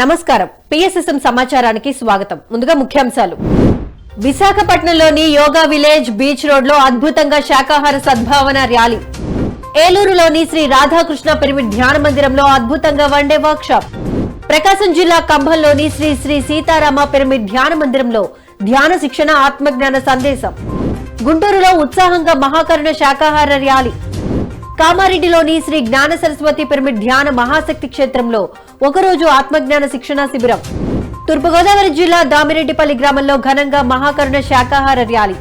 నమస్కారం. పిఎస్ఎస్ఎం సమాచారానికి స్వాగతం. ముందుగా ముఖ్యాంశాలు. విశాఖపట్నంలోని యోగా విలేజ్ బీచ్ రోడ్లో అద్భుతంగా శాకాహార సద్భావన ర్యాలీ. ఏలూరులోని శ్రీ రాధాకృష్ణ పిరమిడ్ ధ్యాన మందిరంలో అద్భుతంగా వన్డే వర్క్షాప్. ప్రకాశం జిల్లా కంభంలోని శ్రీ శ్రీ సీతారామ పిరమిడ్ ధ్యాన మందిరంలో ధ్యాన శిక్షణ ఆత్మజ్ఞాన సందేశం. గుంటూరులో ఉత్సాహంగా మహాకరుణ శాకాహార ర్యాలీ. కామారెడ్డిలోని శ్రీ జ్ఞాన సరస్వతి పిరమిడ్ ధ్యాన మహాశక్తి క్షేత్రంలో ఒకరోజు ఆత్మజ్ఞాన శిక్షణ శిబిరం. తూర్పుగోదావరి జిల్లా దామిరెడ్డిపల్లి గ్రామంలో ఘనంగా మహాకరుణ శాకాహార ర్యాలీ.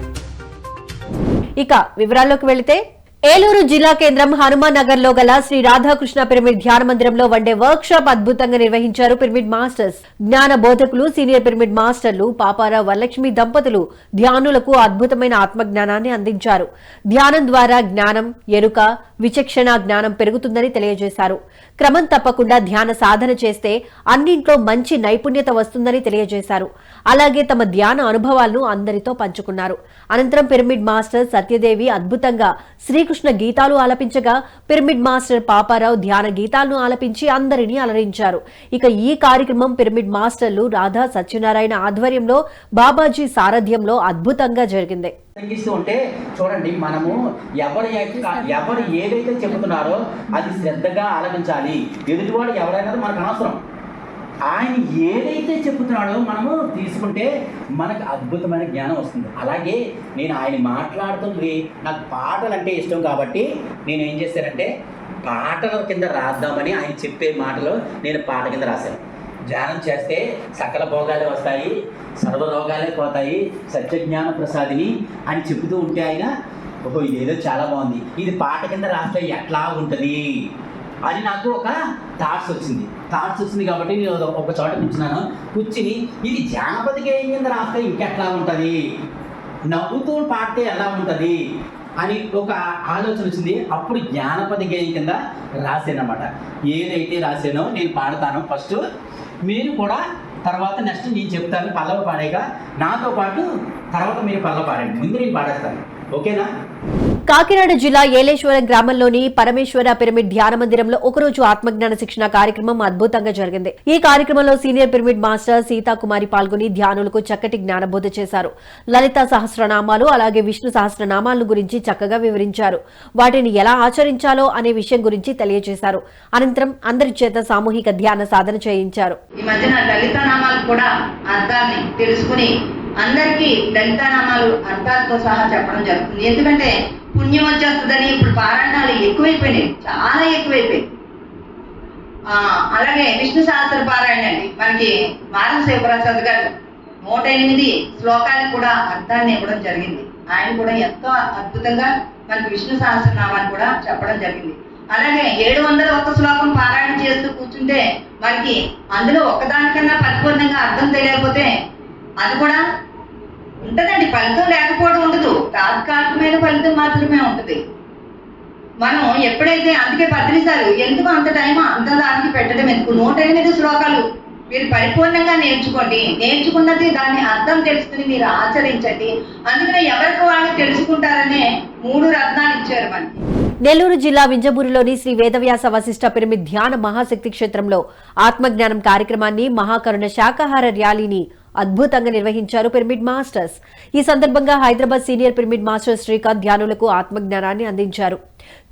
ఇక వివరాల్లోకి వెళితే ఏలూరు జిల్లా కేంద్రం హనుమాన్ నగర్లో గల శ్రీ రాధాకృష్ణ పిరమిడ్ ధ్యాన మందిరంలో వన్డే వర్క్ షాప్ అద్భుతంగా నిర్వహించారు పిరమిడ్ మాస్టర్స్. జ్ఞాన బోధకులు సీనియర్ పిరమిడ్ మాస్టర్లు పాపారావు వరలక్ష్మి దంపతులు ధ్యానులకు అద్భుతమైన ఆత్మజ్ఞానాన్ని అందించారు. ధ్యానం ద్వారా జ్ఞానం ఎరుక విచక్షణ జ్ఞానం పెరుగుతుందని తెలియజేశారు. క్రమం తప్పకుండా ధ్యాన సాధన చేస్తే అన్నింట్లో మంచి నైపుణ్యత వస్తుందని తెలియజేశారు. అలాగే తమ ధ్యాన అనుభవాలను అందరితో పంచుకున్నారు. అనంతరం పిరమిడ్ మాస్టర్ సత్యదేవి అద్భుతంగా శ్రీ శ్రీకృష్ణ గీతాలు ఆలపించగా పిరమిడ్ మాస్టర్ పాపారావు ధ్యాన గీతాలను ఆలపించి అందరినీ అలరించారు. ఇక ఈ కార్యక్రమం పిరమిడ్ మాస్టర్లు రాధా సత్యనారాయణ ఆధ్వర్యంలో బాబాజీ సారథ్యంలో అద్భుతంగా జరిగింది. తగ్గిస్తూ ఉంటే చూడండి మనము ఎవరి ఎవరు ఏదైతే చెబుతున్నారో అది శ్రద్ధగా ఆలపించాలి. ఎదుటివాడు ఎవరైనా మనకు అనవసరం. ఆయన ఏదైతే చెప్తున్నాడో మనము తీసుకుంటే మనకు అద్భుతమైన జ్ఞానం వస్తుంది. అలాగే నేను ఆయన మాట్లాడుతుంది నాకు పాటలు అంటే ఇష్టం కాబట్టి నేను ఏం చేశానంటే పాటల కింద రాద్దామని ఆయన చెప్పే మాటలు నేను పాట కింద రాశాను. ధ్యానం చేస్తే సకల భోగాలే వస్తాయి సర్వ రోగాలే పోతాయి సత్యజ్ఞాన ప్రసాదిని అని చెబుతూ ఉంటే ఆయన ఓహో ఇదేదో చాలా బాగుంది. ఇది పాట కింద రాస్తే ఎట్లా ఉంటుంది? అది నాకు ఒక థాట్స్ వచ్చింది. థాట్స్ వచ్చింది కాబట్టి నేను ఒక- ఒక చోట కూర్చున్నాను. కూర్చుని ఇది జానపద గేయం కింద రాస్తే ఇంకెట్లా ఉంటుంది? నవ్వుతూ పాడితే ఎలా ఉంటుంది? అని ఒక ఆలోచన వచ్చింది. అప్పుడు జానపద గేయం కింద రాశానమాట ఏదైతే రాశానో నేను పాడతాను. ఫస్ట్ మీరు కూడా తర్వాత నెక్స్ట్ నేను చెప్తాను. పల్లవ పాడేగా. నాతో పాటు తర్వాత మీరు పల్లవ పాడండి. ముందు నేను పాడేస్తాను. ఓకేనా? కాకినాడ జిల్లా ఏలేశ్వరం గ్రామంలోని పరమేశ్వర పిరమిడ్ ధ్యాన మందిరంలో ఒకరోజు ఆత్మజ్ఞాన శిక్షణ కార్యక్రమం అద్భుతంగా జరిగింది. ఈ కార్యక్రమంలో సీనియర్ పిరమిడ్ మాస్టర్ సీతాకుమారి పాల్గొని ధ్యానులకు చక్కటి జ్ఞానబోధ చేశారు. లలిత సహస్రనామాలు అలాగే విష్ణు సహస్రనామాలను గురించి చక్కగా వివరించారు. వాటిని ఎలా ఆచరించాలో అనే విషయం గురించి తెలియజేశారు. అనంతరం అందరి చేత సామూహిక ధ్యాన సాధన చేయించారు. ఈ మధ్యన లలిత నామాలు కూడా అర్థాన్ని తెలుసుకుని అందరికీ లలితానామాలు అర్థాలతో సహా చెప్పడం జరుగుతుంది. ఎందుకంటే పుణ్యం వచ్చేస్తుందని ఇప్పుడు పారాయణాలు ఎక్కువైపోయినాయి. చాలా ఎక్కువైపోయాయి ఆ, అలాగే విష్ణు సహస్ర పారాయణ అండి. మనకి మారం శివప్రసాద్ గారు నూట ఎనిమిది శ్లోకాలకు కూడా అర్థాన్ని ఇవ్వడం జరిగింది. ఆయన కూడా ఎంతో అద్భుతంగా మనకి విష్ణు సహస్రనామాన్ని కూడా చెప్పడం జరిగింది. అలాగే ఏడు వందల ఒక్క శ్లోకం పారాయణ చేస్తూ కూర్చుంటే మనకి అందులో ఒక్కదానికన్నా పరిపూర్ణంగా అర్థం తెలియకపోతే అది కూడా ఉంటుందండి ఫలితం లేకపోవడం ఉండదు. తాత్కాలికమైన ఫలితం మాత్రమే ఉంటుంది. మనం ఎప్పుడైతే అందుకే పత్రిసాలు ఎందుకు అంత టైం అంత దానికి పెట్టడం ఎందుకు? నూట ఎనిమిది శ్లోకాలు. మీరు పరిపూర్ణంగా నేర్చుకోండి. నేర్చుకున్నది దాన్ని అర్థం తెలుసుకుని మీరు ఆచరించండి. అందుకనే ఎవరికి వాళ్ళు తెలుసుకుంటారనే మూడు రత్నాలు ఇచ్చారు మనకి. నెల్లూరు జిల్లా వింజమూరులోని శ్రీ వేదవ్యాస వశిష్ట పిరమిడ్ ధ్యాన మహాశక్తి క్షేత్రంలో ఆత్మజ్ఞానం కార్యక్రమాన్ని మహాకరుణ శాకాహార ర్యాలీని అద్భుతంగా నిర్వహించారు పిరమిడ్ మాస్టర్స్. ఈ సందర్భంగా Hyderabad senior pyramid master Srikanth ధ్యానులకు ఆత్మజ్ఞానాన్ని అందించారు.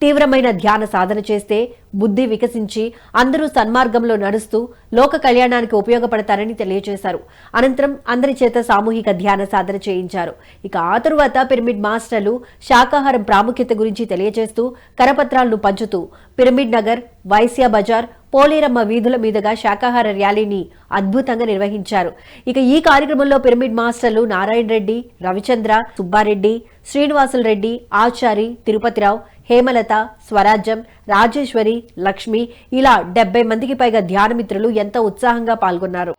తీవ్రమైన ధ్యాన సాధన చేస్తే బుద్ధి వికసించి అందరూ సన్మార్గంలో నడుస్తూ లోక కళ్యాణానికి ఉపయోగపడతారని తెలియజేశారు. అనంతరం అందరి చేత సామూహిక ధ్యాన సాధన చేయించారు. ఇక ఆ తరువాత పిరమిడ్ మాస్టర్లు శాకాహారం ప్రాముఖ్యత గురించి తెలియజేస్తూ కరపత్రాలను పంచుతూ పిరమిడ్ నగర్ వైశ్య బజార్ పోలేరమ్మ వీధుల మీదుగా శాకాహార ర్యాలీని అద్భుతంగా నిర్వహించారు. ఇక ఈ కార్యక్రమంలో పిరమిడ్ మాస్టర్లు నారాయణ రెడ్డి రవిచంద్ర సుబ్బారెడ్డి శ్రీనివాసుల రెడ్డి ఆచారి తిరుపతిరావు హేమలత స్వరాజ్యం రాజేశ్వరి లక్ష్మి ఇలా డెబ్బై మందికి పైగా ధ్యానమిత్రులు ఎంతో ఉత్సాహంగా పాల్గొన్నారు.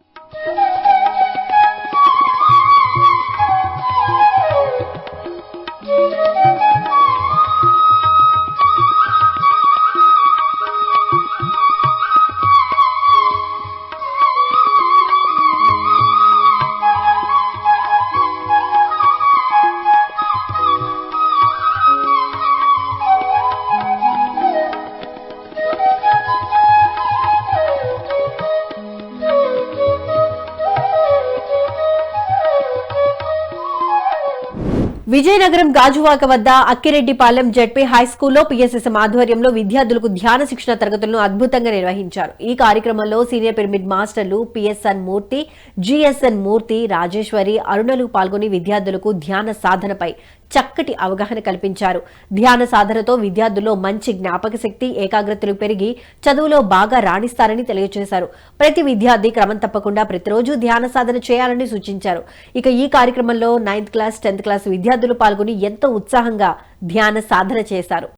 విజయనగరం గాజువాక వద్ద అక్కిరెడ్డిపాలెం జడ్పీ హై స్కూల్లో పిఎస్ఎస్ఎం ఆధ్వర్యంలో విద్యార్థులకు ధ్యాన శిక్షణ తరగతులను అద్భుతంగా నిర్వహించారు. ఈ కార్యక్రమంలో సీనియర్ పిరమిడ్ మాస్టర్లు పిఎస్ఎన్ మూర్తి జిఎస్ఎన్ మూర్తి రాజేశ్వరి అరుణలు పాల్గొని విద్యార్థులకు ధ్యాన సాధనపై చక్కటి అవగాహన కల్పించారు ధ్యాన సాధనతో విద్యార్థుల్లో మంచి జ్ఞాపక శక్తి ఏకాగ్రతలు పెరిగి చదువులో బాగా రాణిస్తారని తెలియజేశారు ప్రతి విద్యార్థి క్రమం తప్పకుండా ప్రతిరోజు ధ్యాన సాధన చేయాలని సూచించారు ఇక ఈ కార్యక్రమంలో నైన్త్ క్లాస్ టెన్త్ క్లాస్ విద్యార్థులు పాల్గొని ఎంతో ఉత్సాహంగా ధ్యాన సాధన చేశారు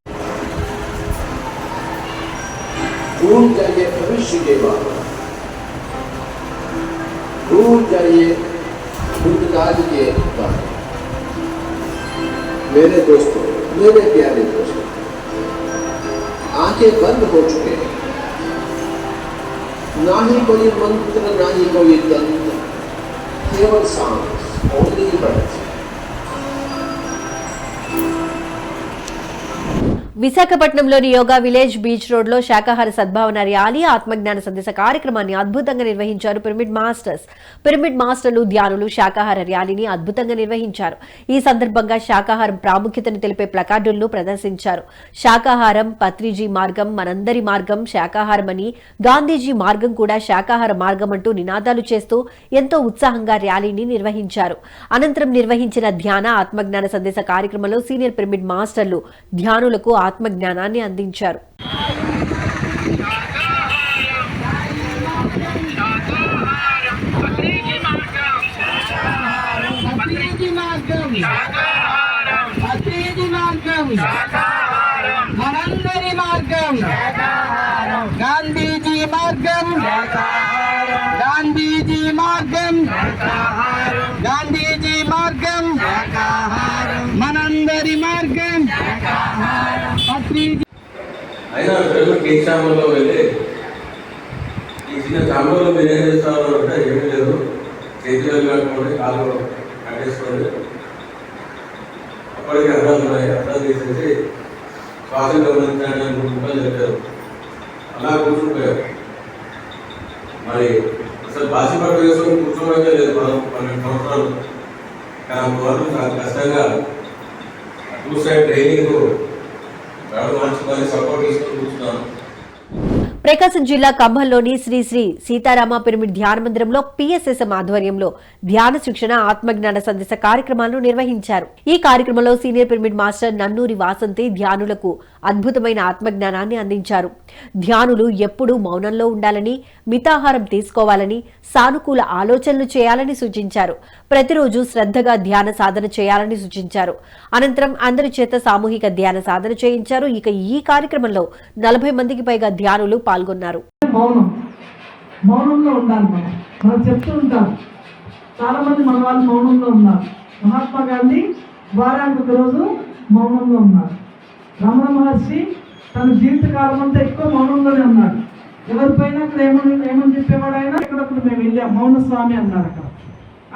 भूल जाइए भविष्य के बारे में भूल जाइए भूतकाल के बारे में मेरे दोस्तों, मेरे प्यारे दोस्तों, आँखें बंद हो चुके हैं। ना ही कोई मंत्र, ना ही कोई तंत्र केवल सांस ओनली बर्थ విశాఖపట్నంలోని యోగా విలేజ్ బీచ్ రోడ్లో శాకాహార సద్భావన ర్యాలీ ఆత్మజ్ఞాన సందేశ కార్యక్రమాన్ని అద్భుతంగా నిర్వహించారు పిరమిడ్ మాస్టర్స్. పిరమిడ్ మాస్టర్లు ధ్యానులు శాకాహార ర్యాలీని అద్భుతంగా నిర్వహించారు. ఈ సందర్భంగా శాకాహారం ప్రాముఖ్యతను తెలిపే ప్లకార్డులను ప్రదర్శించారు. శాకాహారం పత్రిజీ మార్గం మనందరి మార్గం శాకాహారం అని గాంధీజీ మార్గం కూడా శాకాహార మార్గం అంటూ నినాదాలు చేస్తూ ఎంతో ఉత్సాహంగా ర్యాలీని నిర్వహించారు. అనంతరం నిర్వహించిన ధ్యాన ఆత్మజ్ఞాన సందేశ కార్యక్రమంలో సీనియర్ పిరమిడ్ మాస్టర్లు ధ్యానులకు ఆత్మజ్ఞానాన్ని అందించారు పత్రిజీ మార్గం పత్రిజీ మార్గం మనందరి మార్గం గాంధీజీ మార్గం గాంధీజీ మార్గం గాంధీజీ మార్గం మనందరి మార్గం పత్రిజీ అయినా ప్రజలకు ఈ క్షామంలో వెళ్ళి ఈ చిన్న క్షామంలో మీరు ఏం చేస్తారు అంటే ఏమీ లేదు. చేతులు కట్టుకోండి కాలు కట్టేసుకోండి అప్పటికి అర్థాలు ఉన్నాయి. అర్థాలు తీసేసి శ్వాస గమనించండి అని ముక్కలు చెప్పారు. అలా కూర్చుండిపోయారు. మరి అసలు బాసి పట్టు వేసుకొని కూర్చోవడమే లేదు. మనం పన్నెండు సంవత్సరాలు. కానీ అందువల్ల చాలా కష్టంగా. టూ సైడ్ ట్రైనింగ్ ఎవరు మంచి సపోర్ట్ తీసుకొని కూర్చున్నాను ప్రకాశం జిల్లా కంభంలోని శ్రీ శ్రీ సీతారామ పిరమిడ్ ధ్యాన మందిరంలో పిఎస్ఎస్ఎం ఆధ్వర్యంలో ధ్యాన శిక్షణ ఆత్మజ్ఞాన సందేశ కార్యక్రమాలను నిర్వహించారు. ఈ కార్యక్రమంలో senior pyramid master Nannuri Vasanthi ధ్యానులకు అద్భుతమైన ఆత్మజ్ఞానాన్ని అందించారు. ధ్యానులు ఎప్పుడూ మౌనంలో ఉండాలని మితాహారం తీసుకోవాలని సానుకూల ఆలోచనలు చేయాలని సూచించారు. ప్రతిరోజు శ్రద్ధగా ధ్యాన సాధన చేయాలని సూచించారు. అనంతరం అందరి చేత సామూహిక ధ్యాన సాధన చేయించారు. ఇక ఈ కార్యక్రమంలో నలభై మందికి పైగా ధ్యానులు పాల్గొన్నారు. మౌనంలో ఉండాలి మనం. మనం చెప్తూ ఉంటాం. చాలా మంది మన వాళ్ళు మౌనంలో ఉన్నారు. మహాత్మా గాంధీ వారానికి ఒకరోజు మౌనంలో ఉన్నారు. రమణ మహర్షి తన జీవితకాలం అంతా ఎక్కువ మౌనంలోనే ఉన్నాడు. ఎవరిపైన అక్కడ ఏమని ఏమని చెప్పేవాడు ఆయన ఎక్కడప్పుడు మేము వెళ్ళాం మౌన స్వామి అన్నారు అక్కడ.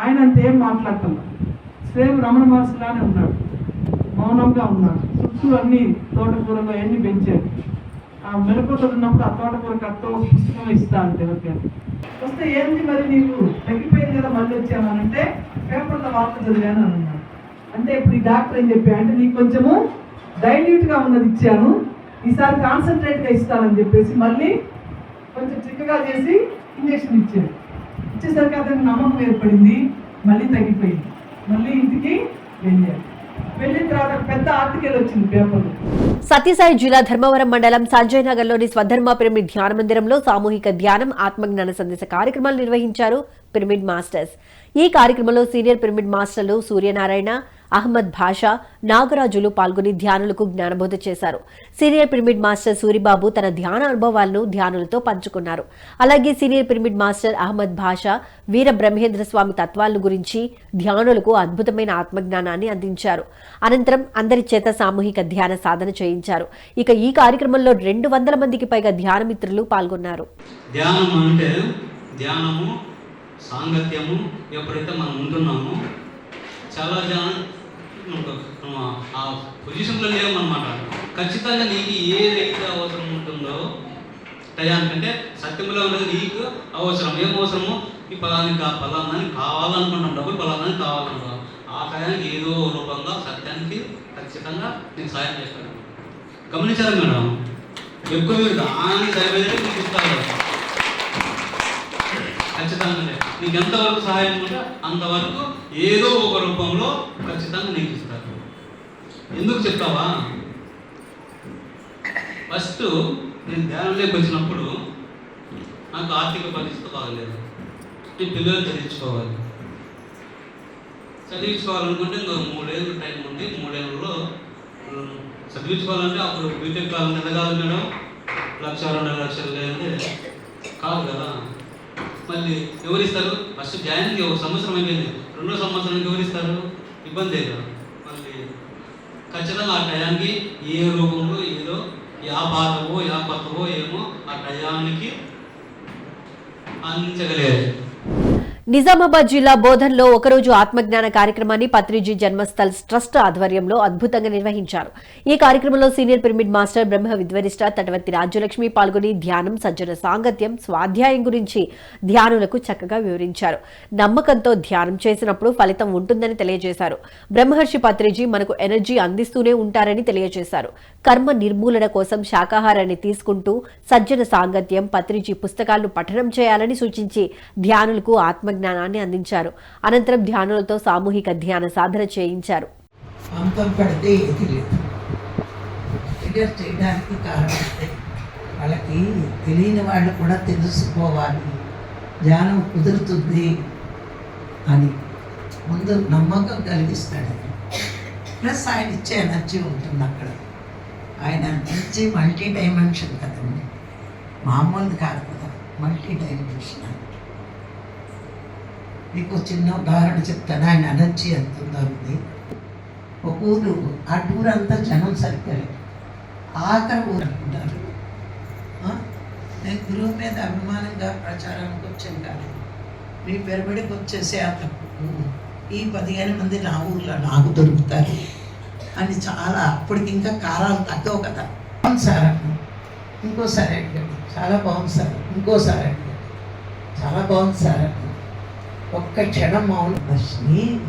ఆయన అంత ఏం మాట్లాడటం సేమ్ రమణ మహర్షిలానే ఉన్నాడు. మౌనంగా ఉన్నాడు. చుట్టూ అన్ని తోటకూరలో అన్ని పెంచారు ఆ మిరపతో ఉన్నప్పుడు ఆ తోటకూర కట్టో పుస్తకం ఇస్తా అంటే ఎవరికైనా. వస్తే ఏంటి మరి నీకు? తగ్గిపోయింది కదా మళ్ళీ వచ్చామనంటే పేపర్లో వార్త చదివాను అని అన్నాడు. అంటే ఇప్పుడు ఈ డాక్టర్ ఏం చెప్పా అంటే నీకు కొంచెము డైల్యూట్గా ఉన్నది ఇచ్చాను. ఈసారి కాన్సన్ట్రేట్గా ఇస్తానని చెప్పేసి మళ్ళీ కొంచెం చిక్కగా చేసి ఇంజక్షన్ ఇచ్చాడు ఇచ్చేసరికి అతనికి నమ్మకం ఏర్పడింది మళ్ళీ తగ్గిపోయింది. మళ్ళీ ఇంటికి వెళ్ళాడు వెళ్ళిన తర్వాత పెద్ద ఆర్టికల్ వచ్చింది పేపర్లో. సత్యసాయి జిల్లా ధర్మవరం మండలం సంజయ్ నగర్లోని స్వధర్మ పిరమిడ్ ధ్యాన మందిరంలో సామూహిక ధ్యానం ఆత్మజ్ఞాన సందేశ కార్యక్రమాలు నిర్వహించారు పిరమిడ్ మాస్టర్స్. ఈ కార్యక్రమంలో సీనియర్ పిరమిడ్ మాస్టర్లు సూర్యనారాయణ అహ్మద్ భాషా నాగరాజులు పాల్గొని ధ్యానులకు జ్ఞానబోధ చేశారు. సీనియర్ పిరమిడ్ మాస్టర్ సూరిబాబు తన ధ్యాన అనుభవాలను ధ్యానులతో పంచుకున్నారు. అలాగే సీనియర్ పిరమిడ్ మాస్టర్ అహ్మద్ భాషా వీర బ్రహ్మేంద్ర స్వామి తత్వాలను గురించి ధ్యానులకు అద్భుతమైన ఆత్మజ్ఞానాన్ని అందించారు. అనంతరం అందరి చేత సామూహిక ధ్యాన సాధన చేయించారు. ఇక ఈ కార్యక్రమంలో రెండు వందల మందికి పైగా ధ్యాన మిత్రులు పాల్గొన్నారు. ధ్యానం అంటే ధ్యానము సాంగత్యము ఎప్పుడైతే మనం ఉంటున్నామో చాలా ఆ పొజిషన్లో లేవన్నమాట ఖచ్చితంగా నీకు ఏదైతే అవసరం ఉంటుందో టయానికంటే సత్యంలో ఉన్నది నీకు అవసరం. ఏం అవసరమో? ఈ పలానికి పలానాన్ని కావాలనుకుంటాం డబ్బులు పలానాన్ని కావాలనుకుంటాం ఆ టయానికి ఏదో రూపంగా సత్యానికి ఖచ్చితంగా నేను సాయం చేస్తాను గమనించారు మేడం? ఎక్కువ మీరు దాన్ని సరిపోయేది మీకు ఇస్తారు ఖచ్చితంగా నీకు ఎంతవరకు సహాయం ఉంటే అంతవరకు ఏదో ఒక రూపంలో ఖచ్చితంగా నీకు ఇస్తారు. ఎందుకు చెప్తావా? ఫస్ట్ నేను ధ్యానంలోకి వచ్చినప్పుడు నాకు ఆర్థిక పరిస్థితి బాగలేదు. నేను పిల్లలు చదివించుకోవాలి. చదివించుకోవాలనుకుంటే ఇంకో మూడేళ్ళు టైం ఉంది. మూడేళ్ళలో చదివించుకోవాలంటే అప్పుడు బీటెక్ కాలం ఎంత కాదు మేడం? లక్ష రెండు లక్షలు లేదంటే కాదు కదా. మళ్ళీ ఎవరిస్తారు? ఫస్ట్ జాయిన్కి ఒక సంవత్సరం అయిపోయింది. రెండో సంవత్సరానికి ఎవరిస్తారు? ఇబ్బంది లేదు. మళ్ళీ ఖచ్చితంగా ఆ టయానికి ఏ రూపంలో ఏదో యా పాతవో యా కొత్తవో ఏమో ఆ టయానికి అందించగలిగారు. నిజామాబాద్ జిల్లా బోధన్లో ఒకరోజు ఆత్మజ్ఞాన కార్యక్రమాన్ని పత్రిజీ జన్మస్థల్ ట్రస్ట్ ఆధ్వర్యంలో అద్భుతంగా నిర్వహించారు. ఈ కార్యక్రమంలో senior pyramid master Brahma Vidvarishta Tatavarthi Rajyalakshmi పాల్గొని ధ్యానం సజ్జన సాంగత్యం స్వాధ్యాయం గురించి ధ్యానులకు చక్కగా వివరించారు. నమ్మకంతో ధ్యానం చేసినప్పుడు ఫలితం ఉంటుందని తెలియజేశారు. బ్రహ్మహర్షి పత్రిజీ మనకు ఎనర్జీ అందిస్తూనే ఉంటారని తెలియజేశారు. కర్మ నిర్మూలన కోసం శాకాహారాన్ని తీసుకుంటూ సజ్జన సాంగత్యం పత్రిజీ పుస్తకాలను పఠనం చేయాలని సూచించి ధ్యానులకు జ్ఞానాన్ని అందించారు. అనంతరం ధ్యానులతో సామూహిక ధ్యాన సాధన చేయించారు. పంతం పడితే ఏది లేదు. చేయడానికి కారణం వాళ్ళకి తెలియని వాళ్ళు కూడా తెలుసుకోవాలి. ధ్యానం కుదురుతుంది అని ముందు నమ్మకం కలిగిస్తాడు. ప్లస్ ఆయన ఇచ్చే ఎనర్జీ ఉంటుంది అక్కడ. ఆయన ఎనర్జీ మల్టీ డైమెన్షన్ కదండి. మామూలు కాదు కదా. Multi dimension. మీకు చిన్న ఉదాహరణ చెప్తాను ఆయన అనర్చి ఎంత ఉంది ఒక ఊరు ఆ టూర్ అంతా జనం సరిపోయారు ఆఖరి ఊరు అనుకుంటారు. నేను గురువు మీద అభిమానంగా ప్రచారానికి వచ్చాను కాదు మీ పెరబడికి వచ్చేసే అతను ఈ పదిహేను మంది నా ఊర్లో నాకు దొరుకుతారు అని చాలా అప్పటికి ఇంకా కారాలు తగ్గవు కదా. అవును సార్ ఇంకోసారి అడిగాడు చాలా బాగుంది సార్. ఇంకోసారి అడిగాడు చాలా బాగుంది సార్ అన్నాను. ఒక్క క్షణం మౌనం. దర్శిని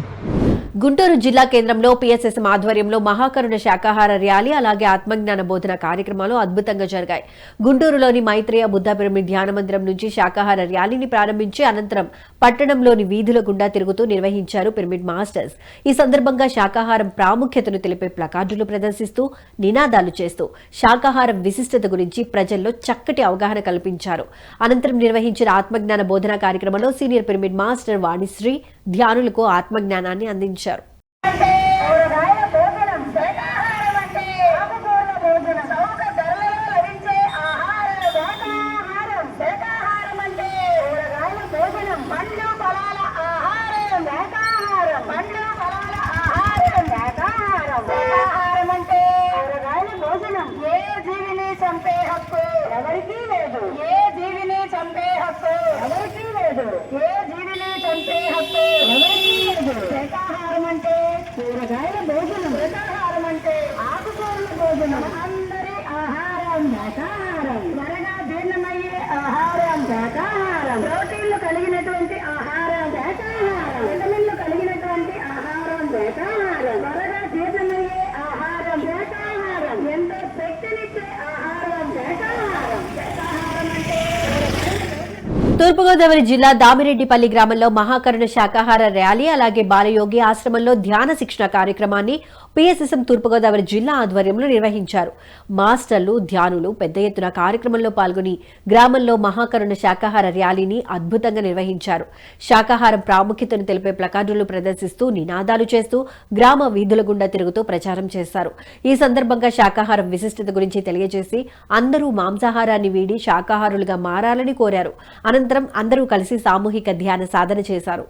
గుంటూరు జిల్లా కేంద్రంలో పిఎస్ఎస్ఎం ఆధ్వర్యంలో మహాకరుణ శాకాహార ర్యాలీ అలాగే ఆత్మజ్ఞాన బోధన కార్యక్రమాలు అద్భుతంగా జరిగాయి. గుంటూరులోని మైత్రేయ బుద్ధ పిరమిడ్ ధ్యాన మందిరం నుంచి శాకాహార ర్యాలీని ప్రారంభించి అనంతరం పట్టణంలోని వీధుల గుండా తిరుగుతూ నిర్వహించారు పిరమిడ్ మాస్టర్స్. ఈ సందర్భంగా శాకాహారం ప్రాముఖ్యతను తెలిపే ప్లకార్డులు ప్రదర్శిస్తూ నినాదాలు చేస్తూ శాకాహారం విశిష్టత గురించి ప్రజల్లో చక్కటి అవగాహన కల్పించారు. అనంతరం నిర్వహించిన ఆత్మజ్ఞాన బోధన కార్యక్రమంలో సీనియర్ పిరమిడ్ మాస్టర్ వాణిశ్రీ ధ్యానులకు ఆత్మజ్ఞానాన్ని అందించారు. కూరగాయల తూర్పుగోదావరి జిల్లా దామిరెడ్డిపల్లి గ్రామంలో మహాకరుణ శాకాహార ర్యాలీ అలాగే బాలయోగి ఆశ్రమంలో ధ్యాన శిక్షణ కార్యక్రమాన్ని పిఎస్ఎస్ఎం తూర్పుగోదావరి జిల్లా ఆధ్వర్యంలో నిర్వహించారు. మాస్టర్లు ధ్యానులు పెద్ద ఎత్తున కార్యక్రమంలో పాల్గొని గ్రామంలో మహాకరుణ శాకాహార ర్యాలీని అద్భుతంగా నిర్వహించారు. శాకాహారం ప్రాముఖ్యతను తెలిపే ప్లకార్డులు ప్రదర్శిస్తూ నినాదాలు చేస్తూ గ్రామ వీధుల గుండా తిరుగుతూ ప్రచారం చేశారు. ఈ సందర్భంగా శాకాహారం విశిష్టత గురించి తెలియజేసి అందరూ మాంసాహారాన్ని వీడి శాకాహారులుగా మారాలని కోరారు. అనంతరం అందరూ కలిసి సామూహిక ధ్యాన సాధన చేశారు.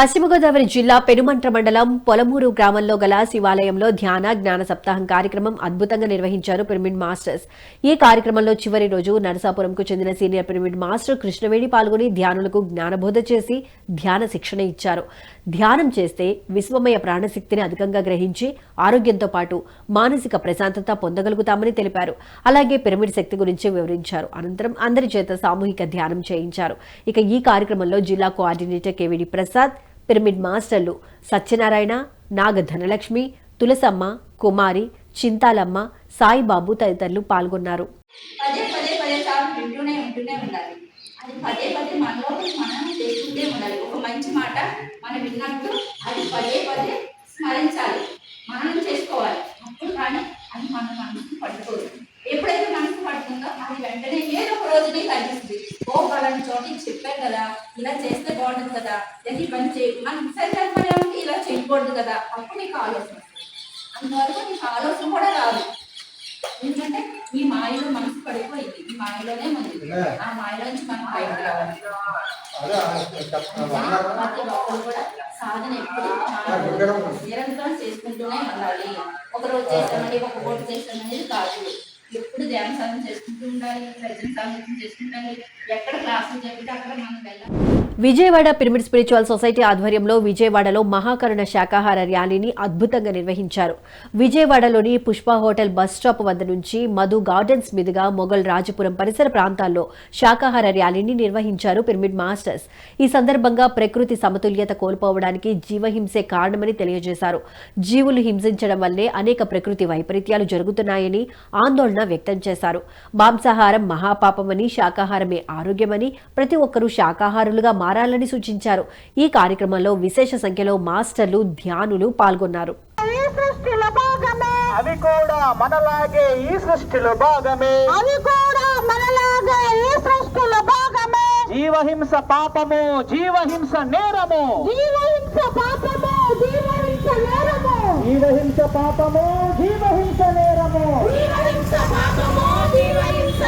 పశ్చిమ గోదావరి జిల్లా పెనుమంట్ర మండలం పొలమూరు గ్రామంలో గల శివాలయంలో ధ్యాన జ్ఞాన సప్తాహం కార్యక్రమం అద్భుతంగా నిర్వహించారు పిరమిడ్ మాస్టర్స్. ఈ కార్యక్రమంలో చివరి రోజు నరసాపురంకు చెందిన సీనియర్ పిరమిడ్ మాస్టర్ కృష్ణవేణి పాల్గొని ధ్యానులకు జ్ఞానబోధ చేసి ధ్యాన శిక్షణ ఇచ్చారు. ధ్యానం చేస్తే విశ్వమయ ప్రాణశక్తిని అధికంగా గ్రహించి ఆరోగ్యంతో పాటు మానసిక ప్రశాంతత పొందగలుగుతామని తెలిపారు. అలాగే పిరమిడ్ శక్తి గురించి వివరించారు. అనంతరం అందరి చేత సామూహిక ధ్యానం చేయించారు. ఇక ఈ కార్యక్రమంలో జిల్లా కోఆర్డినేటర్ కేవిడి ప్రసాద్ పిరమిడ్ మాస్టర్లు సత్యనారాయణ నాగ ధనలక్ష్మి తులసమ్మ కుమారి చింతాలమ్మ సాయిబాబు తదితరులు పాల్గొన్నారు. పదే పదే పదే సార్లు వింటూనే ఉంటూనే ఉండాలి. అది పదే పదే మనలో మనం చేసుకుంటే ఉండాలి. ఒక మంచి మాట మనం విన్నట్టు అది పదే పదే స్మరించాలి. మనం చేసుకోవాలి. అప్పుడు కానీ అది మన మనసు పట్టుకోదు. ఎప్పుడైతే మనసు పడుతుందో అది వెంటనే ఏదో ఒక రోజు నీకు అనిపిస్తుంది. ఓ పలాని చోట ఇది చెప్పారు కదా ఇలా చేస్తే బాగుంటుంది కదా లేదా ఈ పని చే మనం సరే పని ఏమిటి ఇలా చేయకూడదు కదా అప్పుడు నీకు ఆలోచన. అందువరకు నీకు ఆలోచన కూడా రాదు. ఎందుకంటే ఈ మాయలో మనసు పడిపోయింది. ఈ మాయలోనే ఉంది. ఆ మాయలో నుంచి మనం బయటకు రావాలి. ప్రతి ఒక్కరు కూడా సాధన ఎప్పుడు నిరంతరం చేసుకుంటూనే ఉండాలి. ఒక రోజు చేస్తామని ఒక పూట చేస్తామనేది కాదు. ఎప్పుడు ధ్యాన సాధన చేసుకుంటూ ఉండాలి ప్రజల సాధన చేసుకుంటాలి ఎక్కడ క్లాసులు జరిగితే అక్కడ మనం వెళ్ళాలి. విజయవాడ పిరమిడ్ స్పిరిచువల్ సొసైటీ ఆధ్వర్యంలో విజయవాడలో మహాకరుణ శాకాహార ర్యాలీని అద్భుతంగా నిర్వహించారు. విజయవాడలోని పుష్ప హోటల్ బస్ స్టాప్ వద్ద నుంచి మధు గార్డెన్స్ మీదుగా మొఘల్ రాజపురం పరిసర ప్రాంతాల్లో శాకాహార ర్యాలీని నిర్వహించారు పిరమిడ్ మాస్టర్స్ ఈ సందర్భంగా ప్రకృతి సమతుల్యత కోల్పోవడానికి జీవహింసే కారణమని తెలియజేశారు. జీవులు హింసించడం వల్లే అనేక ప్రకృతి వైపరీత్యాలు జరుగుతున్నాయని ఆందోళన వ్యక్తం చేశారు. మాంసాహారం మహాపాపమని శాకాహారమే ఆరోగ్యమని ప్రతి ఒక్కరూ శాకాహారులుగా మారాలని సూచించారు. ఈ కార్యక్రమంలో విశేష సంఖ్యలో మాస్టర్లు ధ్యానులు పాల్గొన్నారు. అవి కూడా మనలాగే ఈ సృష్టిలో భాగమే. అవి కూడా మనలాగే ఈ సృష్టిలో భాగమే. జీవహింస పాపము జీవహింస నేరము. జీవహింస పాపము జీవహింస జీవహింస పాపము జీవహింస నేరము. జీవహింస పాపము జీవహింస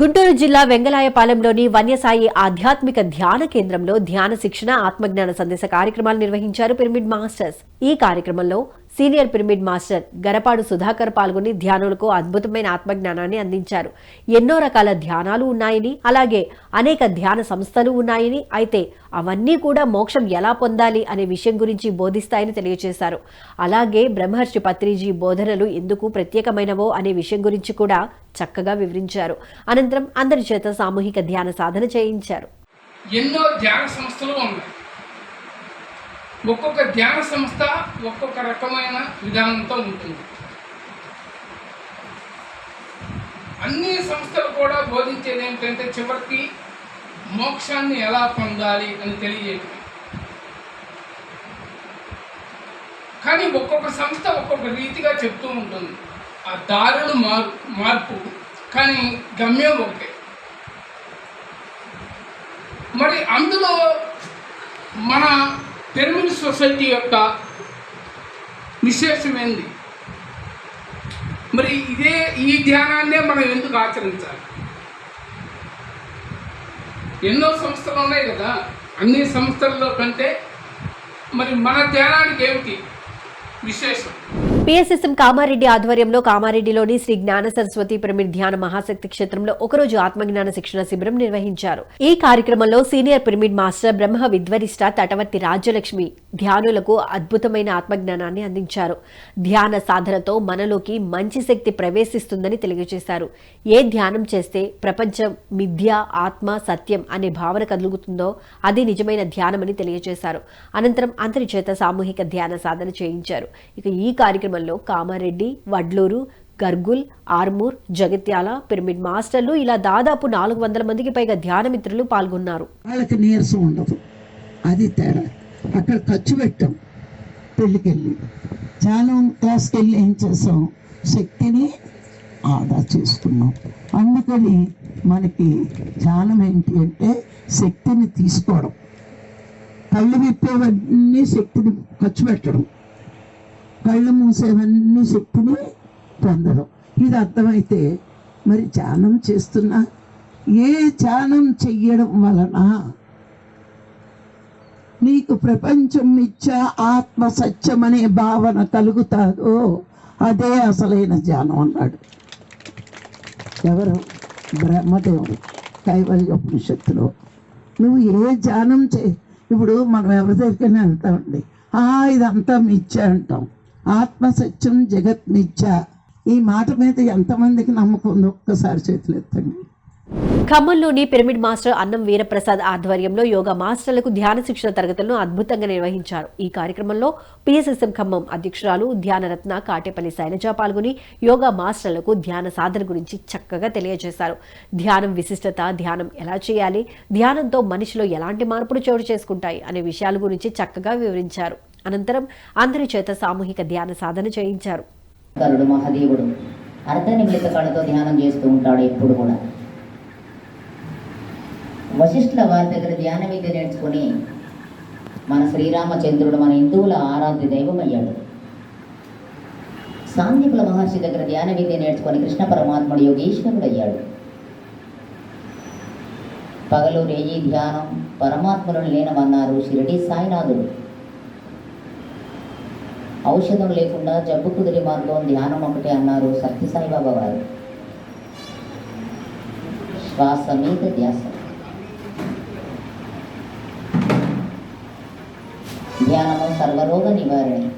గుంటూరు జిల్లా వెంగళాయపాలెంలోని వన్యసాయి ఆధ్యాత్మిక ధ్యాన కేంద్రంలో ధ్యాన శిక్షణ ఆత్మజ్ఞాన సందేశ కార్యక్రమాలు నిర్వహించారు పిరమిడ్ మాస్టర్స్. ఈ కార్యక్రమంలో senior pyramid master Garapadu Sudhakar పాల్గొని ధ్యానులకు అద్భుతమైన ఆత్మజ్ఞానాన్ని అందించారు. ఎన్నో రకాల ధ్యానాలు ఉన్నాయని అలాగే అనేక ధ్యాన సంస్థలు ఉన్నాయని అయితే అవన్నీ కూడా మోక్షం ఎలా పొందాలి అనే విషయం గురించి బోధిస్తాయని తెలియజేశారు అలాగే బ్రహ్మర్షి పత్రిజీ బోధనలు ఎందుకు ప్రత్యేకమైనవో అనే విషయం గురించి కూడా చక్కగా వివరించారు. అనంతరం అందరి చేత సామూహిక ధ్యాన సాధన చేయించారు. ఎన్నో ధ్యాన సంస్థలు ఉన్నాయి. ఒక్కొక్క ధ్యాన సంస్థ ఒక్కొక్క రకమైన విధానంతో ఉంటుంది. అన్ని సంస్థలు కూడా బోధించేది ఏంటంటే చివరికి మోక్షాన్ని ఎలా పొందాలి అని తెలియజేయటం కానీ ఒక్కొక్క సంస్థ ఒక్కొక్క రీతిగా చెప్తూ ఉంటుంది. ఆ దారులు మార్ మార్పు కానీ గమ్యం ఒకటే. మరి అందులో మన పిరమిడ్ సొసైటీ యొక్క విశేషమైంది? మరి ఇదే ఈ ధ్యానాన్నే మనం ఎందుకు ఆచరించాలి? ఎన్నో సంస్థలు ఉన్నాయి కదా అన్ని సంస్థల్లో కంటే మరి మన ధ్యానానికి ఏమిటి విశేషం? పిఎస్ఎస్ఎం కామారెడ్డి ఆధ్వర్యంలో కామారెడ్డిలోని శ్రీ జ్ఞాన సరస్వతి పిరమిడ్ ధ్యాన మహాశక్తి క్షేత్రంలో ఒకరోజు ఆత్మజ్ఞాన శిక్షణ శిబిరం నిర్వహించారు. ఈ కార్యక్రమంలో senior pyramid master Brahma Vidvarishta Tatavarthi Rajyalakshmi ధ్యానులకు అద్భుతమైన ఆత్మజ్ఞానాన్ని అందించారు. ధ్యాన సాధనతో మనలోకి మంచి శక్తి ప్రవేశిస్తుందని తెలియజేశారు. ఏ ధ్యానం చేస్తే ప్రపంచం మిథ్య ఆత్మ సత్యం అనే భావన కలుగుతుందో అది నిజమైన ధ్యానమని తెలియజేశారు. అనంతరం అందరి చేత సామూహిక ధ్యాన సాధన చేయించారు. ఇక ఈ కార్యక్రమంలో కామారెడ్డి వడ్లూరు గర్గుల్ ఆర్మూర్ జగిత్యాల పిరమిడ్ మాస్టర్లు ఇలా దాదాపు నాలుగు వందల మందికి పైగా ధ్యాన మిత్రులు పాల్గొన్నారు. వాళ్ళకి నీరసం ఉండదు. అది తేడా. అక్కడ ఖర్చు పెట్టాం పెళ్ళికెళ్ళి. చాలా ధ్యానం క్లాస్కి వెళ్ళి ఏం చేసాం? శక్తిని ఆదా చేసుకున్నాం అందుకని మనకి ధ్యానం ఏంటి అంటే శక్తిని తీసుకోవడం. కళ్ళు విప్పేవన్నీ శక్తిని ఖర్చు పెట్టడం. కళ్ళు మూసేవన్నీ శక్తిని పొందడం ఇది అర్థమైతే మరి ధ్యానం చేస్తున్నా ఏ ధ్యానం చెయ్యడం వలన నీకు ప్రపంచం ఇచ్చా ఆత్మ సత్యం అనే భావన కలుగుతాదో అదే అసలైన ధ్యానం అన్నాడు. ఎవరు? బ్రహ్మదేవుడు. కైవల్య ఉపనిషత్తులో నువ్వు ఏ ధ్యానం చే ఇప్పుడు మనం ఎవరి దగ్గరికైనా వెళ్తామండి? ఇదంతా మిథ్య అంటాం. ఆత్మ సత్యం జగత్ నిత్య ఈ మాట మీద ఎంతమందికి నమ్మకం ఉందో ఒక్కసారి చేతులు ఎత్తండి. ఖమ్మంలోని పిరమిడ్ మాస్టర్ అన్నం వీరప్రసాద్ ఆధ్వర్యంలో యోగా మాస్టర్లకు ధ్యాన శిక్షణ తరగతులను అద్భుతంగా నిర్వహించారు. ఈ కార్యక్రమంలో పిఎస్ఎస్ఎం ఖమ్మం అధ్యక్షురాలు ధ్యానరత్న కాటేపల్లి శైలజ పాల్గొని యోగా మాస్టర్లకు ధ్యాన సాధన గురించి చక్కగా తెలియజేశారు. ధ్యానం విశిష్టత ధ్యానం ఎలా చేయాలి ధ్యానంతో మనిషిలో ఎలాంటి మార్పులు చోటు చేసుకుంటాయి అనే విషయాల గురించి చక్కగా వివరించారు. అనంతరం అందరి చేత సామూహిక ధ్యాన సాధన చేయించారు. కరుడు మహాదేవుడు అర్ధ నిమిలిత కళతో ధ్యానం చేస్తూ ఉంటాడు ఎప్పుడు కూడా. వశిష్ఠుల వారి దగ్గర ధ్యాన విద్య నేర్చుకుని మన శ్రీరామచంద్రుడు మన హిందువుల ఆరాధ్య దైవం అయ్యాడు సాందీపుల మహర్షి దగ్గర ధ్యాన విద్య నేర్చుకొని కృష్ణ పరమాత్ముడు యోగీశ్వరుడు అయ్యాడు పగలు రేయి ధ్యానం పరమాత్మలను లేనవన్నారు షిరిడి సాయినాథుడు. ఔషధం లేకుండా జబ్బు కుదిరి మార్గం ధ్యానం ఒకటి అన్నారు సత్య సాయిబాబా వారు శ్వాస మీద ధ్యాస. ధ్యానము సర్వరోగ నివారణి.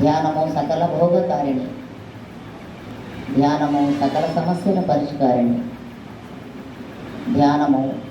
ధ్యానము సకల భోగకారిణి. ధ్యానము సకల సమస్యల పరిష్కారిణి. ధ్యానము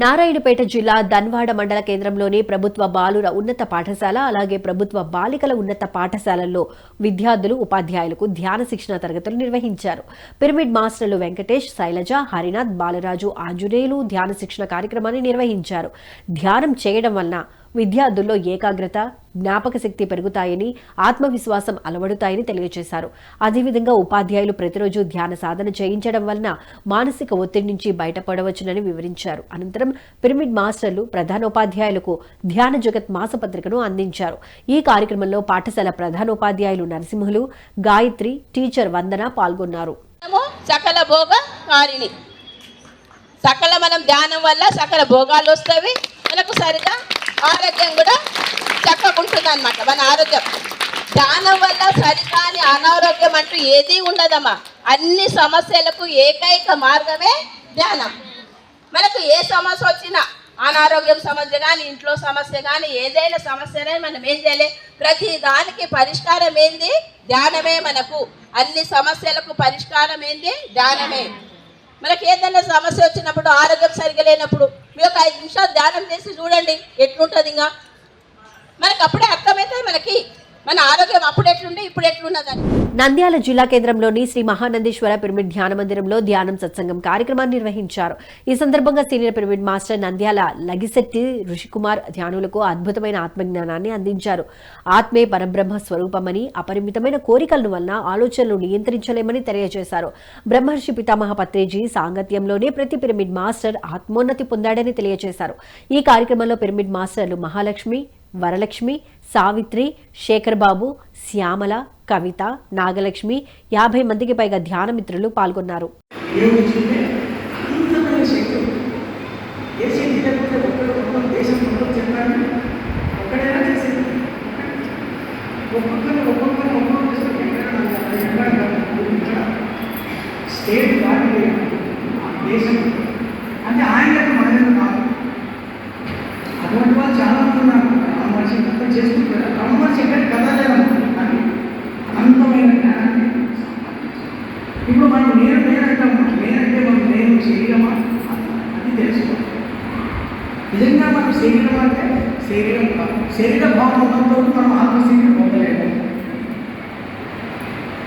నారాయణపేట జిల్లా దన్వాడ మండల కేంద్రంలోని ప్రభుత్వ బాలుర ఉన్నత పాఠశాల అలాగే ప్రభుత్వ బాలికల ఉన్నత పాఠశాలల్లో విద్యార్థులు ఉపాధ్యాయులకు ధ్యాన శిక్షణ తరగతులు నిర్వహించారు. పిరమిడ్ మాస్టర్లు వెంకటేష్ శైలజ హరినాథ్ బాలరాజు ఆంజనేయులు ధ్యాన శిక్షణ కార్యక్రమాన్ని నిర్వహించారు. ధ్యానం చేయడం వలన విద్యార్థుల్లో ఏకాగ్రత జ్ఞాపక శక్తి పెరుగుతాయని ఆత్మవిశ్వాసం అలవడుతాయని తెలియజేశారు. అదేవిధంగా ఉపాధ్యాయులు ప్రతిరోజు ధ్యాన సాధన చేయించడం వలన మానసిక ఒత్తిడి నుంచి బయటపడవచ్చునని వివరించారు. అనంతరం పిరమిడ్ మాస్టర్లు ప్రధానోపాధ్యాయులకు ధ్యాన జగత్ మాసపత్రికను అందించారు. ఈ కార్యక్రమంలో పాఠశాల ప్రధానోపాధ్యాయులు నరసింహులు గాయత్రి టీచర్ వందన పాల్గొన్నారు. సకల భోగ సకల మనం ధ్యానం వల్ల సకల భోగాలు వస్తాయి. మనకు సరిగా ఆరోగ్యం కూడా చక్కకుంటుంది అనమాట మన ఆరోగ్యం. ధ్యానం వల్ల సరికాని అనారోగ్యం అంటూ ఏదీ ఉండదమ్మా. అన్ని సమస్యలకు ఏకైక మార్గమే ధ్యానం. మనకు ఏ సమస్య వచ్చినా అనారోగ్యం సమస్య కానీ ఇంట్లో సమస్య కానీ ఏదైనా సమస్యనే మనం ఏం చేయాలి? ప్రతి దానికి పరిష్కారం ఏంది? ధ్యానమే మనకు. అన్ని సమస్యలకు పరిష్కారం ఏంది? ధ్యానమే. మనకి ఏదైనా సమస్య వచ్చినప్పుడు ఆరోగ్యం సరిగా లేనప్పుడు మీ ఒక ఐదు నిమిషాలు ధ్యానం చేసి చూడండి ఎట్లుంటుంది ఇంకా? మనకు అప్పుడే అర్థమవుతుంది మనకి. మన ఆరోగ్యం అప్పుడు ఎట్లుండే ఇప్పుడు ఎట్లున్నదని. నంద్యాల జిల్లా కేంద్రంలోని శ్రీ మహానందేశ్వర పిరమిడ్ ధ్యాన మందిరంలో ధ్యానం సత్సంగం కార్యక్రమాన్ని నిర్వహించారు. ఈ సందర్భంగా senior pyramid master Nandyal Lagisetti Rishikumar ధ్యానులకు అద్భుతమైన ఆత్మజ్ఞానాన్ని అందించారు. ఆత్మే పరబ్రహ్మ స్వరూపమని అపరిమితమైన కోరికలను వలన ఆలోచనలు నియంత్రించలేమని తెలియజేశారు. బ్రహ్మర్షి పితామహ పత్రేజీ సాంగత్యంలోనే ప్రతి పిరమిడ్ మాస్టర్ ఆత్మోన్నతి పొందాడని తెలియజేశారు. ఈ కార్యక్రమంలో పిరమిడ్ మాస్టర్లు మహాలక్ష్మి వరలక్ష్మి సావిత్రి శేఖర్ బాబు శ్యామల కవిత నాగలక్ష్మి యాభై మందికి పైగా ధ్యాన మిత్రులు పాల్గొన్నారు ఉపయోగించుకుంటే అనంతమైన శక్తి ఏ శక్తి లేకపోతే ఒక్కడు మొత్తం దేశం మొత్తం చెప్పాలని ఒక్కడైనా చేసేది ఒక్కొక్కరు ఒక్కొక్కరు ఒక్కొక్కరు చేస్తారు. ఎక్కడైనా అది ఎక్కడ కాదు. ఇక్కడ స్టేట్ పార్టీ దేశం అంటే ఆయన యొక్క మహిళలు కాదు అటువంటి వాళ్ళు చాలా మంది ఉన్నారు రామ మనిషి మొత్తం చేసుకుంటారు రామ మనిషి ఎక్కడ కదలేము కానీ అనంతమైన జ్ఞానాన్ని ఇప్పుడు మనం నేను నేనంటాము నేనంటే మనం నేను శరీరమా అది తెలుసుకోవాలి నిజంగా మనం శరీరం అంటే శరీరం కాదు శరీర భావం ఉన్నప్పుడు మనం ఆత్మశరీరం పొందలేము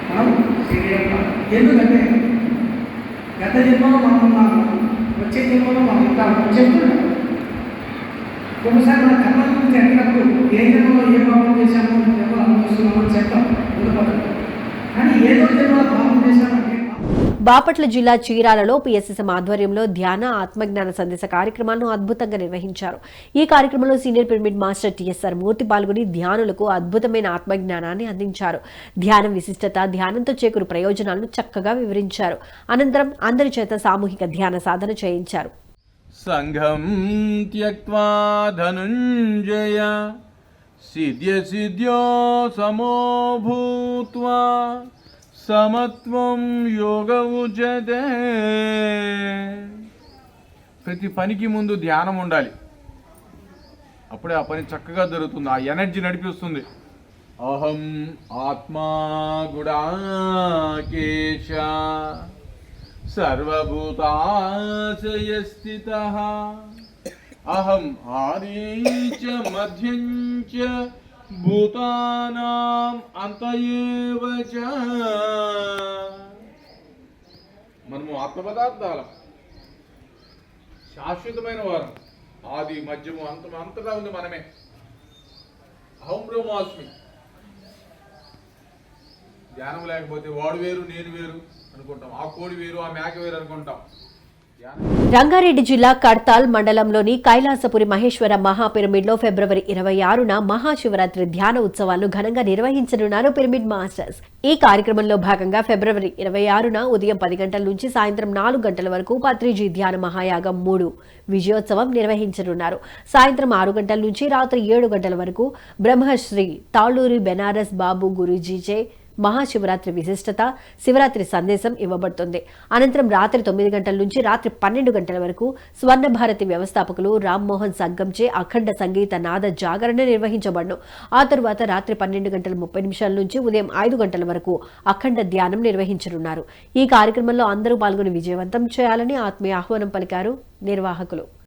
మనం శరీరం కాదు ఎందుకంటే గత జన్మలో మనం ఉన్నాము వచ్చే జన్మలో మనం ఉంటాము చెప్తున్నాం ఒకసారి మన కర్మ గురించి అడిగినప్పుడు ఏ జన్మలో ఏ పాపం చేశామో ఏ జన్మలో అనుభవిస్తున్నామో అని చెప్తాం బుధపడదు కానీ ఏదో జన్మలో పాపం చేశామంటే బాపట్ల జిల్లా చీరాలలో పిఎస్ఎస్ఎం ఆధ్వర్యంలో ధ్యాన ఆత్మజ్ఞాన సందేశ కార్యక్రమాలను అద్భుతంగా నిర్వహించారు. ఈ కార్యక్రమంలో senior pyramid master TSR Murthy పాల్గొని ధ్యానులకు అద్భుతమైన ఆత్మజ్ఞానాన్ని అందించారు. ధ్యానం విశిష్టత ధ్యానంతో చేకూరు ప్రయోజనాలను చక్కగా వివరించారు. అనంతరం అందరి చేత సామూహిక ధ్యాన సాధన చేయించారు. సంఘం త్యక్వా ధనుంజయ సిద్ధ్య సిద్ధ్యో సమో భూత్వా సమత్వం యోగ ఉచతే ప్రతి పనికి ముందు ధ్యానం ఉండాలి. అప్పుడే ఆ పని చక్కగా జరుగుతుంది. ఆ ఎనర్జీ నడిపిస్తుంది అహం ఆత్మా గుడాకేశ సర్వభూతాశయస్థిత. అహం ఆదీచ మధ్యం చ భూతానాం అంతయేవ మనము ఆత్మ పదార్థాలం శాశ్వతమైన వారం. ఆది మధ్యము అంతం అంతటా ఉంది మనమే. అహం బ్రహ్మాస్మి. ధ్యానం లేకపోతే వాడు వేరు నేను వేరు అనుకుంటాం. ఆ కోడి వేరు ఆ మేక వేరు అనుకుంటాం. రంగారెడ్డి జిల్లా కడ్తాల్ మండలంలోని కైలాసపురి మహేశ్వర మహాపిరమిడ్లో ఫిబ్రవరి ఇరవై ఆరున మహాశివరాత్రి ధ్యాన ఉత్సవాలను ఘనంగా నిర్వహించనున్నారు పిరమిడ్ మాస్టర్స్. ఈ కార్యక్రమంలో భాగంగా ఫిబ్రవరి ఇరవై ఆరున ఉదయం పది గంటల నుంచి సాయంత్రం నాలుగు గంటల వరకు పత్రిజీ ధ్యాన మహాయాగం మూడు విజయోత్సవం నిర్వహించనున్నారు. సాయంత్రం ఆరు గంటల నుంచి రాత్రి ఏడు గంటల వరకు బ్రహ్మశ్రీ తాళూరి బెనారస్ బాబు గురూజీచే మహాశివరాత్రి విశిష్టత శివరాత్రి సందేశం ఇవ్వబడుతుంది. అనంతరం రాత్రి తొమ్మిది గంటల నుంచి రాత్రి పన్నెండు గంటల వరకు స్వర్ణ భారతి వ్యవస్థాపకులు రామ్మోహన్ సంగంచే అఖండ సంగీత నాద జాగరణ నిర్వహించబడును. ఆ తరువాత రాత్రి పన్నెండు గంటల ముప్పై నిమిషాల నుంచి ఉదయం ఐదు గంటల వరకు అఖండ ధ్యానం నిర్వహించనున్నారు. ఈ కార్యక్రమంలో అందరూ పాల్గొని విజయవంతం చేయాలని ఆత్మీయ ఆహ్వానం పలికారు నిర్వాహకులు.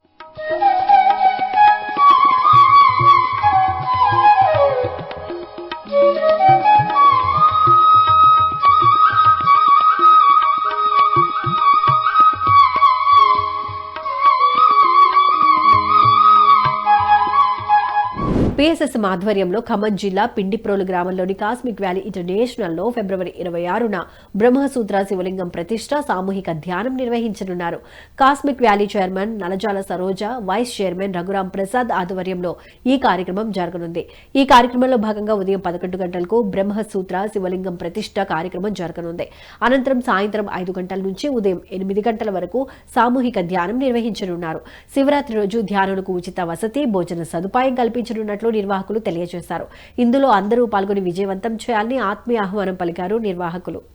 పిఎస్ఎస్ ఆధ్వర్యంలో ఖమ్మం జిల్లా పిండిప్రోలు గ్రామంలోని కాస్మిక్ వ్యాలీ ఇంటర్నేషనల్లో ఫిబ్రవరి ఇరవై ఆరున బ్రహ్మసూత్ర శివలింగం ప్రతిష్ట సామూహిక ధ్యానం నిర్వహించనున్నారు. Cosmic valley chairman Nalajala Saroja vice chairman Raghuram Prasad ఆధ్వర్యంలో ఈ కార్యక్రమం జరగనుంది. ఈ కార్యక్రమంలో భాగంగా ఉదయం పదకొండు గంటలకు బ్రహ్మసూత్ర శివలింగం ప్రతిష్ట కార్యక్రమం జరగనుంది. అనంతరం సాయంత్రం ఐదు గంటల నుంచి ఉదయం ఎనిమిది గంటల వరకు సామూహిక ధ్యానం నిర్వహించనున్నారు. శివరాత్రి రోజు ధ్యానులకు ఉచిత వసతి భోజన సదుపాయం కల్పించనున్నట్లు నిర్వాహకులు తెలియజేశారు. ఇందులో అందరూ పాల్గొని విజయవంతం చేయాలని ఆత్మీయ ఆహ్వానం పలికారు నిర్వాహకులు.